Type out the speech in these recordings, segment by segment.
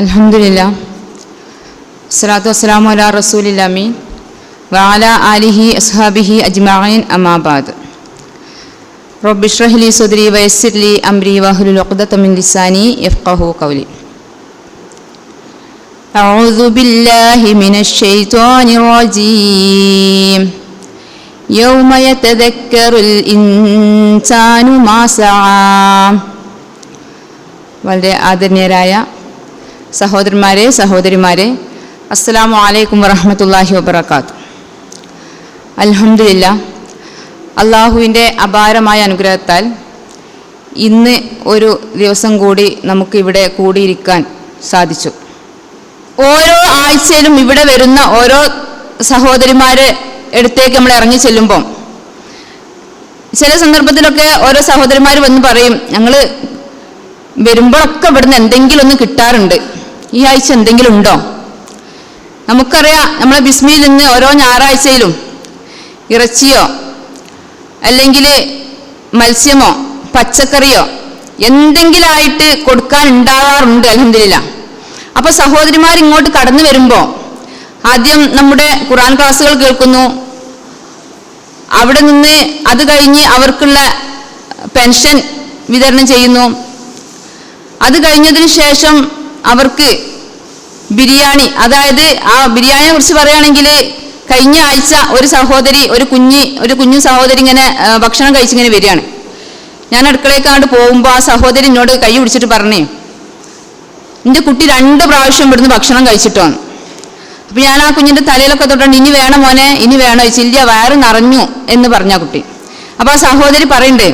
അൽഹംദുലില്ലാ സ്വലാത്തു വസ്സലാമു അലാ റസൂലില്ലാമീൻ വഅല ആലിഹി അസ്ഹാബിഹി അജ്മഈൻ അമാബാദ് റബ്ബി ഇഷ്റഹ് ലി സദ്രി വയസ്സിർ ലി അംരി വഹ്ലുൽ ഉഖ്ദത മിൻ ലിസാനി യഫ്ഖഹു ഖൗലി أعوذ بالله من الشيطان الرجيم يوم يتذكر الإنسان ما سعى വളരെ ആദരണീയരായ സഹോദരന്മാരെ സഹോദരിമാരെ അസ്സലാമു അലൈക്കും വറഹമത്തല്ലാഹി വബർക്കാത്തു അലഹമില്ല അള്ളാഹുവിന്റെ അപാരമായ അനുഗ്രഹത്താൽ ഇന്ന് ഒരു ദിവസം കൂടി നമുക്കിവിടെ കൂടിയിരിക്കാൻ സാധിച്ചു. ഓരോ ആഴ്ചയിലും ഇവിടെ വരുന്ന ഓരോ സഹോദരിമാരെ എടുത്തേക്ക് നമ്മൾ ഇറങ്ങി ചെല്ലുമ്പം ചില സന്ദർഭത്തിലൊക്കെ ഓരോ സഹോദരിമാർ വന്ന് പറയും ഞങ്ങൾ വരുമ്പോഴൊക്കെ ഇവിടുന്ന് എന്തെങ്കിലും ഒന്ന് കിട്ടാറുണ്ട്. ഈ ആഴ്ച എന്തെങ്കിലും ഉണ്ടോ? നമുക്കറിയാം നമ്മളെ ബിസ്മിയിൽ നിന്ന് ഓരോ ഞായറാഴ്ചയിലും ഇറച്ചിയോ അല്ലെങ്കിൽ മത്സ്യമോ പച്ചക്കറിയോ എന്തെങ്കിലുമായിട്ട് കൊടുക്കാൻ ഉണ്ടാവാറുണ്ട് അലഹമില്ല അപ്പൊ സഹോദരിമാർ ഇങ്ങോട്ട് കടന്നു വരുമ്പോൾ ആദ്യം നമ്മുടെ ഖുറാൻ ക്ലാസ്സുകൾ കേൾക്കുന്നു. അവിടെ നിന്ന് അത് കഴിഞ്ഞ് അവർക്കുള്ള പെൻഷൻ വിതരണം ചെയ്യുന്നു. അത് കഴിഞ്ഞതിന് ശേഷം അവർക്ക് ബിരിയാണി അതായത് ആ ബിരിയാണിയെ കുറിച്ച് പറയുകയാണെങ്കിൽ കഴിഞ്ഞ ആഴ്ച ഒരു സഹോദരി ഒരു കുഞ്ഞി ഒരു കുഞ്ഞു സഹോദരി ഇങ്ങനെ ഭക്ഷണം കഴിച്ചിങ്ങനെ വരികയാണ്. ഞാൻ അടുക്കളയ്ക്കാണ്ട് പോകുമ്പോൾ ആ സഹോദരി എന്നോട് കൈ പിടിച്ചിട്ട് പറഞ്ഞേ എന്റെ കുട്ടി രണ്ട് പ്രാവശ്യം ഇവിടുന്ന് ഭക്ഷണം കഴിച്ചിട്ടാണ്. അപ്പൊ ഞാൻ ആ കുഞ്ഞിന്റെ തലയിലൊക്കെ തൊട്ടുണ്ട് ഇനി വേണം മോനെ ഇനി വേണോ. ചില്ല വയറ് നിറഞ്ഞു എന്ന് പറഞ്ഞ കുട്ടി. അപ്പോൾ ആ സഹോദരി പറയണ്ടേ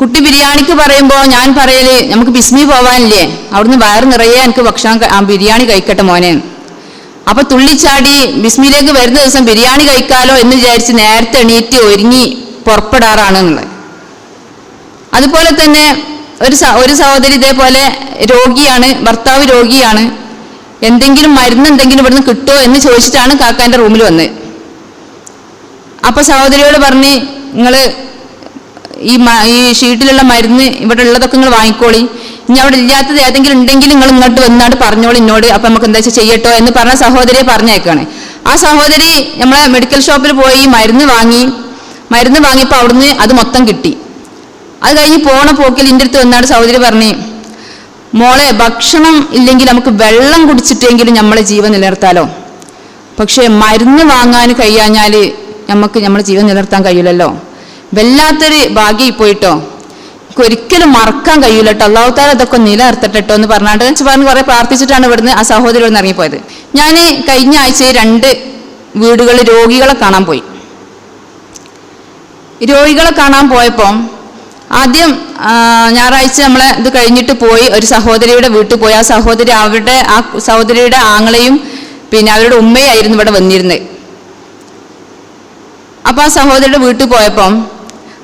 കുട്ടി ബിരിയാണിക്ക് പറയുമ്പോൾ ഞാൻ പറയൽ നമുക്ക് ബിസ്മി പോവാനില്ലേ? അവിടുന്ന് വയറ് നിറയെ എനിക്ക് ഭക്ഷണം ബിരിയാണി കഴിക്കട്ടെ മോനെ. അപ്പൊ തുള്ളിച്ചാടി ബിസ്മിയിലേക്ക് വരുന്ന ദിവസം ബിരിയാണി കഴിക്കാലോ എന്ന് വിചാരിച്ച് നേരത്തെ എണീറ്റ് ഒരുങ്ങി പുറപ്പെടാറാണ് എന്നുള്ളത്. അതുപോലെ തന്നെ ഒരു ഒരു സഹോദരി ഇതേപോലെ രോഗിയാണ് ഭർത്താവ് രോഗിയാണ്. എന്തെങ്കിലും മരുന്ന് എന്തെങ്കിലും ഇവിടുന്ന് കിട്ടുമോ എന്ന് ചോദിച്ചിട്ടാണ് കാക്കാന്റെ റൂമിൽ വന്നത്. അപ്പൊ സഹോദരിയോട് പറഞ്ഞ് നിങ്ങൾ ഈ ഈ ഷീട്ടിലുള്ള മരുന്ന് ഇവിടെ ഉള്ളതൊക്കെ നിങ്ങൾ വാങ്ങിക്കോളി. ഇനി അവിടെ ഇല്ലാത്തത് ഏതെങ്കിലും ഉണ്ടെങ്കിൽ നിങ്ങൾ ഇങ്ങോട്ട് വന്നാണ്ട് പറഞ്ഞോളി എന്നോട്. അപ്പൊ നമുക്ക് എന്താ വെച്ചാൽ ചെയ്യട്ടോ എന്ന് പറഞ്ഞ സഹോദരിയെ പറഞ്ഞേക്കാണ് ആ സഹോദരി നമ്മളെ മെഡിക്കൽ ഷോപ്പിൽ പോയി മരുന്ന് വാങ്ങി. മരുന്ന് വാങ്ങിയപ്പോൾ അവിടുന്ന് അത് മൊത്തം കിട്ടി. അത് കഴിഞ്ഞ് പോണ പോക്കിൽ എന്റെ അടുത്ത് വന്നാട് സഹോദരി പറഞ്ഞു മോളെ ഭക്ഷണം ഇല്ലെങ്കിൽ നമുക്ക് വെള്ളം കുടിച്ചിട്ടെങ്കിലും നമ്മളെ ജീവൻ നിലനിർത്താലോ? പക്ഷേ മരുന്ന് വാങ്ങാൻ കഴിയാഞ്ഞാൽ നമുക്ക് നമ്മളെ ജീവൻ നിലനിർത്താൻ കഴിയില്ലല്ലോ. വല്ലാത്തൊരു ഭാഗ്യം പോയിട്ടോ. ഒരിക്കലും മറക്കാൻ കഴിയില്ല കേട്ടോ അള്ളാഹുത്താല അതൊക്കെ നിലനിർത്തട്ടെട്ടോ എന്ന് പറഞ്ഞാണ്ട് എന്ന് പറഞ്ഞ് കുറെ പ്രാർത്ഥിച്ചിട്ടാണ് ഇവിടുന്ന് ആ സഹോദരി ഇവിടുന്ന് ഇറങ്ങിപ്പോയത്. ഞാൻ കഴിഞ്ഞ ആഴ്ച രണ്ട് വീടുകളിൽ രോഗികളെ കാണാൻ പോയി. രോഗികളെ കാണാൻ പോയപ്പോൾ ആദ്യം ഞായറാഴ്ച നമ്മളെ ഇത് കഴിഞ്ഞിട്ട് പോയി. ഒരു സഹോദരിയുടെ വീട്ടിൽ പോയി. ആ സഹോദരി അവരുടെ ആ സഹോദരിയുടെ ആങ്ങളെയും പിന്നെ അവരുടെ ഉമ്മയായിരുന്നു ഇവിടെ വന്നിരുന്നത്. അപ്പോൾ ആ സഹോദരിയുടെ വീട്ടിൽ പോയപ്പം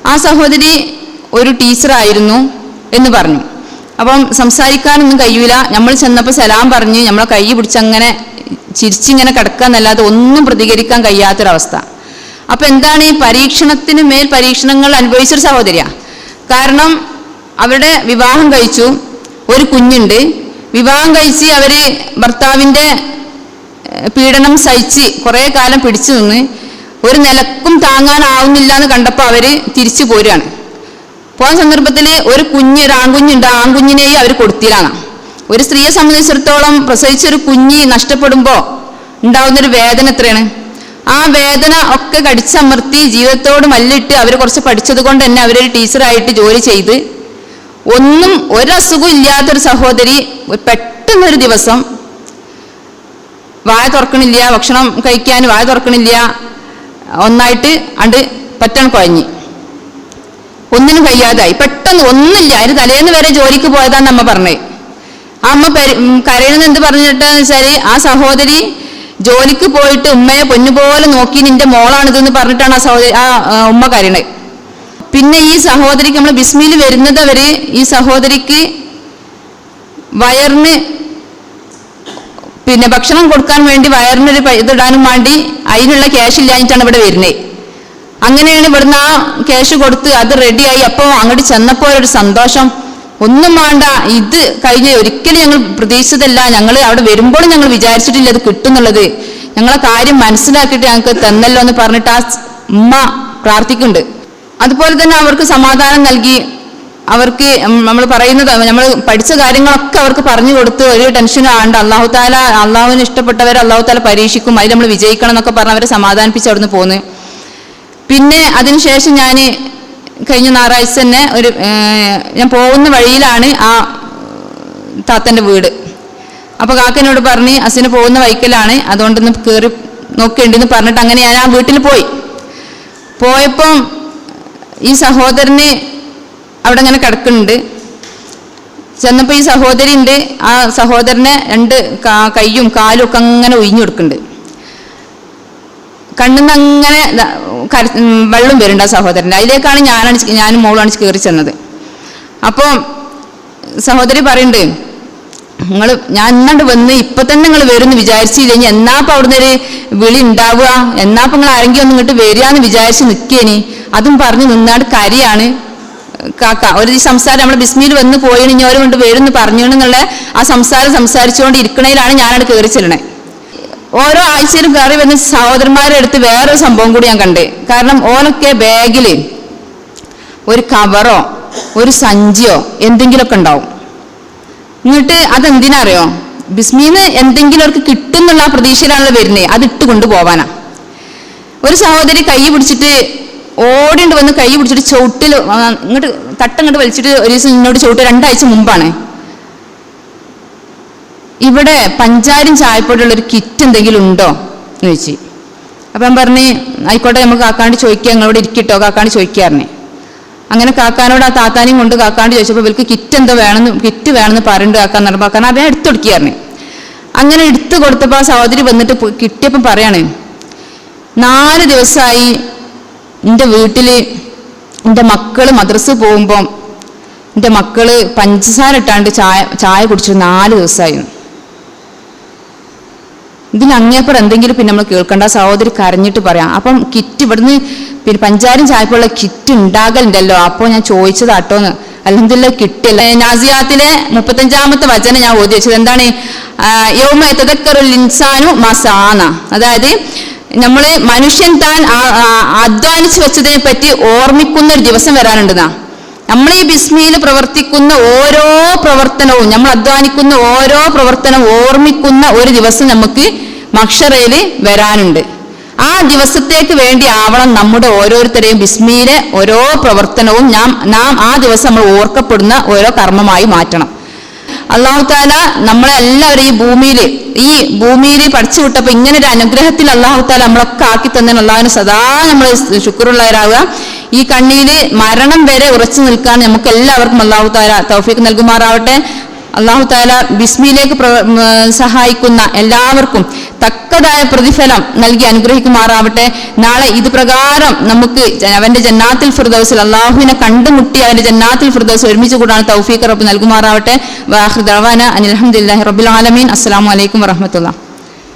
ആ സഹോദരി ഒരു ടീച്ചറായിരുന്നു എന്ന് പറഞ്ഞു. അപ്പം സംസാരിക്കാനൊന്നും കഴിയൂല. നമ്മൾ ചെന്നപ്പോൾ സലാം പറഞ്ഞ്. നമ്മളെ കൈ പിടിച്ചങ്ങനെ ചിരിച്ചിങ്ങനെ കിടക്കാന്നല്ലാതെ ഒന്നും പ്രതികരിക്കാൻ കഴിയാത്തൊരവസ്ഥ. അപ്പം എന്താണ് ഈ പരീക്ഷണത്തിന് മേൽ പരീക്ഷണങ്ങൾ അനുഭവിച്ചൊരു സഹോദരിയാ? കാരണം അവരുടെ വിവാഹം കഴിച്ചു. ഒരു കുഞ്ഞുണ്ട്. വിവാഹം കഴിച്ച് അവർ ഭർത്താവിന്റെ പീഡനം സഹിച്ച് കുറേ കാലം പിടിച്ചു നിന്ന് ഒരു നിലക്കും താങ്ങാനാവുന്നില്ല എന്ന് കണ്ടപ്പോൾ അവർ തിരിച്ചു പോരുകയാണ് പോയ സന്ദർഭത്തിൽ ഒരു കുഞ്ഞ് ഒരു ആൺകുഞ്ഞുണ്ട്. ആൺകുഞ്ഞിനെയും അവർ കൊടുത്തിലാണ്. ഒരു സ്ത്രീയെ സംബന്ധിച്ചിടത്തോളം പ്രസവിച്ചൊരു കുഞ്ഞ് നഷ്ടപ്പെടുമ്പോൾ ഉണ്ടാവുന്നൊരു വേദന എത്രയാണ്? ആ വേദന ഒക്കെ കടിച്ചമർത്തി ജീവിതത്തോട് മല്ലിട്ട് അവർ കുറച്ച് പഠിച്ചത് കൊണ്ട് തന്നെ അവരൊരു ടീച്ചറായിട്ട് ജോലി ചെയ്ത് ഒന്നും ഒരസുഖം ഇല്ലാത്തൊരു സഹോദരി പെട്ടെന്നൊരു ദിവസം വായ തുറക്കണില്ല ഭക്ഷണം കഴിക്കാൻ വായ തുറക്കണില്ല ഒന്നായിട്ട് അണ്ട് പറ്റണം കുഴഞ്ഞി. ഒന്നിനും കഴിയാതായി. പെട്ടെന്ന് ഒന്നില്ല അതിന് തലേന്ന് വരെ ജോലിക്ക് പോയതാന്ന് അമ്മ പറഞ്ഞത്. ആ അമ്മ കരയണെന്ന് എന്ത് പറഞ്ഞിട്ടാന്ന് വെച്ചാൽ ആ സഹോദരി ജോലിക്ക് പോയിട്ട് ഉമ്മയെ പൊന്നുപോലെ നോക്കി നിന്റെ മോളാണിതെന്ന് പറഞ്ഞിട്ടാണ് ആ സഹോദരി ആ ആ, ഉമ്മ കരയണത്. പിന്നെ ഈ സഹോദരിക്ക് നമ്മൾ ബിസ്മിയിൽ വരുന്നത് വരെ ഈ സഹോദരിക്ക് വയറിന് പിന്നെ ഭക്ഷണം കൊടുക്കാൻ വേണ്ടി വയറിനൊരു ഇതിടാനും വേണ്ടി അതിനുള്ള ക്യാഷ് ഇല്ലാഞ്ഞിട്ടാണ് ഇവിടെ വരുന്നത് അങ്ങനെയാണ് ഇവിടുന്ന് ആ ക്യാഷ് കൊടുത്ത് അത് റെഡിയായി അപ്പോൾ അങ്ങോട്ട് ചെന്നപ്പോൾ ഒരു സന്തോഷം. ഒന്നും വേണ്ട. ഇത് കഴിഞ്ഞ് ഒരിക്കലും ഞങ്ങൾ പ്രതീക്ഷിച്ചതല്ല. ഞങ്ങൾ അവിടെ വരുമ്പോഴും ഞങ്ങൾ വിചാരിച്ചിട്ടില്ല അത് കിട്ടുന്നുള്ളത്. ഞങ്ങളെ കാര്യം മനസ്സിലാക്കിയിട്ട് ഞങ്ങൾക്ക് തന്നല്ലോ എന്ന് പറഞ്ഞിട്ട് ആ ഉമ്മ പ്രാർത്ഥിക്കുന്നുണ്ട്. അതുപോലെ തന്നെ അവർക്ക് സമാധാനം നൽകി. അവർക്ക് നമ്മൾ പറയുന്നത് നമ്മൾ പഠിച്ച കാര്യങ്ങളൊക്കെ അവർക്ക് പറഞ്ഞു കൊടുത്ത് ഒരു ടെൻഷൻ ആണ്ട് അള്ളാഹു താല അള്ളാഹുവിന് ഇഷ്ടപ്പെട്ടവരെ അള്ളാഹു താല പരീക്ഷിക്കും അതിൽ നമ്മൾ വിജയിക്കണം എന്നൊക്കെ പറഞ്ഞ് അവരെ സമാധാനിപ്പിച്ച് അവിടുന്ന് പോന്ന്. പിന്നെ അതിനുശേഷം ഞാൻ കഴിഞ്ഞ ഞായറാഴ്ച തന്നെ ഒരു ഞാൻ പോകുന്ന വഴിയിലാണ് ആ താത്തന്റെ വീട്. അപ്പോൾ കാക്കനോട് പറഞ്ഞ് അസിന് പോകുന്ന വൈക്കലാണ് അതുകൊണ്ടൊന്ന് കയറി നോക്കേണ്ടെന്ന് പറഞ്ഞിട്ട് അങ്ങനെ ഞാൻ ആ വീട്ടിൽ പോയി. പോയപ്പം ഈ സഹോദരന് അവിടെ ഇങ്ങനെ കിടക്കുന്നുണ്ട്. ചെന്നപ്പോൾ ഈ സഹോദരി ഉണ്ട് ആ സഹോദരനെ രണ്ട് കൈയും കാലും ഒക്കെ അങ്ങനെ ഒഴിഞ്ഞു കൊടുക്കുന്നുണ്ട്. കണ്ണിന്ന് അങ്ങനെ വെള്ളം വരുന്നുണ്ട് ആ സഹോദരന്റെ. അതിലേക്കാണ് ഞാനാണ് ഞാനും മോളാണ് കയറി ചെന്നത്. അപ്പോൾ സഹോദരി പറയുന്നുണ്ട് നിങ്ങൾ ഞാൻ ഇന്നണ്ട് വന്ന് ഇപ്പൊ തന്നെ നിങ്ങൾ വരുമെന്ന് വിചാരിച്ചില്ലെങ്കിൽ എന്നാപ്പം അവിടുന്ന് ഒരു വിളി ഉണ്ടാവുക എന്നാപ്പം നിങ്ങൾ ആരെങ്കിലും ഒന്ന് ഇങ്ങോട്ട് വരിക എന്ന് വിചാരിച്ച് നിൽക്കേനി അതും പറഞ്ഞ് നിന്നാട് കരിയാണ്. കാക്ക ഒരു സംസാരം നമ്മൾ ബിസ്മിയിൽ വന്ന് പോയിന് ഇനി വരും എന്ന് പറഞ്ഞു എന്നുള്ള ആ സംസാരം സംസാരിച്ചുകൊണ്ട് ഇരിക്കണേലാണ് ഞാനവിടെ കയറി ചെല്ലണേ ഓരോ ആഴ്ചയിലും കയറി വന്ന് സഹോദരന്മാരുടെ അടുത്ത് വേറൊരു സംഭവം കൂടി ഞാൻ കണ്ടേ. കാരണം ഓലൊക്കെ ബാഗിൽ ഒരു കവറോ ഒരു സഞ്ചിയോ എന്തെങ്കിലുമൊക്കെ ഉണ്ടാവും. എന്നിട്ട് അതെന്തിനറിയോ? ബിസ്മീന്ന് എന്തെങ്കിലും അവർക്ക് കിട്ടുന്നുള്ള ആ പ്രതീക്ഷയിലാണല്ലോ വരുന്നത് അത് ഇട്ട് കൊണ്ടുപോവാനാ. ഒരു സഹോദരി കൈ പിടിച്ചിട്ട് ഓടിണ്ട് വന്ന് കൈ പിടിച്ചിട്ട് ചവിട്ടിൽ ഇങ്ങോട്ട് തട്ടങ്ങോട്ട് വലിച്ചിട്ട് ഒരു ദിവസം ഇങ്ങോട്ട് ചവിട്ട് രണ്ടാഴ്ച മുമ്പാണ്. ഇവിടെ പഞ്ചാരും ചായപ്പൊടിയുള്ള ഒരു കിറ്റ് എന്തെങ്കിലും ഉണ്ടോ? എന്ന് ചോദിച്ചു. അപ്പം ഞാൻ പറഞ്ഞ് ആയിക്കോട്ടെ നമുക്ക് കാക്കാണ്ട് ചോദിക്കുക ഞങ്ങളോട് ഇരിക്കട്ടോ കാക്കാണ്ട് ചോദിക്കാറിനെ അങ്ങനെ കാക്കാനോട് ആ താത്താനെയും കൊണ്ട് കാക്കാണ്ട് ചോദിച്ചപ്പോൾ ഇവർക്ക് കിറ്റ് എന്തോ വേണമെന്ന് കിറ്റ് വേണമെന്ന് പറയുന്നുണ്ട് കാക്കാൻ നടമ്പോൾ കാക്കാൻ അവൻ എടുത്തു കൊടുക്കുകയായിരുന്നു അങ്ങനെ എടുത്തു കൊടുത്തപ്പോൾ ആ സഹോദരി വന്നിട്ട് കിട്ടിയപ്പം പറയാണ് നാല് ദിവസമായി എന്റെ വീട്ടിൽ എന്റെ മക്കൾ മദ്രസ് പോകുമ്പം എന്റെ മക്കൾ പഞ്ചസാര ഇട്ടാണ്ട് ചായ ചായ കുടിച്ചു നാല് ദിവസമായി ഇതിന് അങ്ങേപ്പുറം എന്തെങ്കിലും പിന്നെ നമ്മൾ കേൾക്കണ്ട. സഹോദരി കരഞ്ഞിട്ട് പറയാം. അപ്പം കിറ്റ് ഇവിടുന്ന് പിന്നെ പഞ്ചാരം ചായക്കുള്ള കിറ്റ് ഉണ്ടാകലുണ്ടല്ലോ അപ്പോൾ ഞാൻ ചോദിച്ചതാട്ടോന്ന് അല്ലെന്തില്ല കിട്ടില്ല നാസിയാത്തിലെ മുപ്പത്തഞ്ചാമത്തെ വചനം ഞാൻ ഓതി വെച്ചത്. എന്താണ്? യൗമ തദക്കറുൽ ഇൻസാനു മസാന. അതായത് നമ്മൾ മനുഷ്യൻ താൻ അധ്വാനിച്ചു വെച്ചതിനെ പറ്റി ഓർമ്മിക്കുന്ന ഒരു ദിവസം വരാനുണ്ടെന്നാ. നമ്മൾ ഈ ബിസ്മിയിൽ പ്രവർത്തിക്കുന്ന ഓരോ പ്രവർത്തനവും നമ്മൾ അധ്വാനിക്കുന്ന ഓരോ പ്രവർത്തനവും ഓർമ്മിക്കുന്ന ഒരു ദിവസം നമുക്ക് മക്ഷറയിൽ വരാനുണ്ട്. ആ ദിവസത്തേക്ക് വേണ്ടി ആവണം നമ്മുടെ ഓരോരുത്തരെയും ബിസ്മിയിലെ ഓരോ പ്രവർത്തനവും. നാം നാം ആ ദിവസം നമ്മൾ ഓർക്കപ്പെടുന്ന ഓരോ കർമ്മമായി മാറ്റണം. അള്ളാഹു താല നമ്മളെ എല്ലാവരും ഈ ഭൂമിയിൽ ഈ ഭൂമിയിൽ പഠിച്ചു വിട്ടപ്പോൾ ഇങ്ങനെ ഒരു അനുഗ്രഹത്തിൽ അള്ളാഹു താല നമ്മളൊക്കെ ആക്കി തന്നെ അള്ളാഹുവിന് സദാ നമ്മൾ ശുക്രുള്ളവരാകുക ഈ കണ്ണിയിൽ മരണം വരെ ഉറച്ചു നിൽക്കാൻ നമുക്ക് എല്ലാവർക്കും അള്ളാഹു താല തൗഫീഖ് നൽകുമാറാവട്ടെ. അള്ളാഹു താല ബിസ്മിയിലേക്ക് സഹായിക്കുന്ന എല്ലാവർക്കും തക്കതായ പ്രതിഫലം നൽകി അനുഗ്രഹിക്കുമാറാവട്ടെ. നാളെ ഇത് പ്രകാരം നമുക്ക് അവന്റെ ജന്നാത്തിൽ ഫിർദൌസിൽ അള്ളാഹുവിനെ കണ്ടുമുട്ടി അവന്റെ ജന്നാത്തിൽ ഫിർദൌസ് ഒരുമിച്ച് കൂടാൻ തൗഫീഖ് റബ്ബ് നൽകുമാറാവട്ടെ. വാഹൃദാന അനിൽഹമുല്ലാഹി റബ്ബുൽ ആലമീൻ. അസ്സലാമു അലൈക്കും വറഹമത്തുള്ള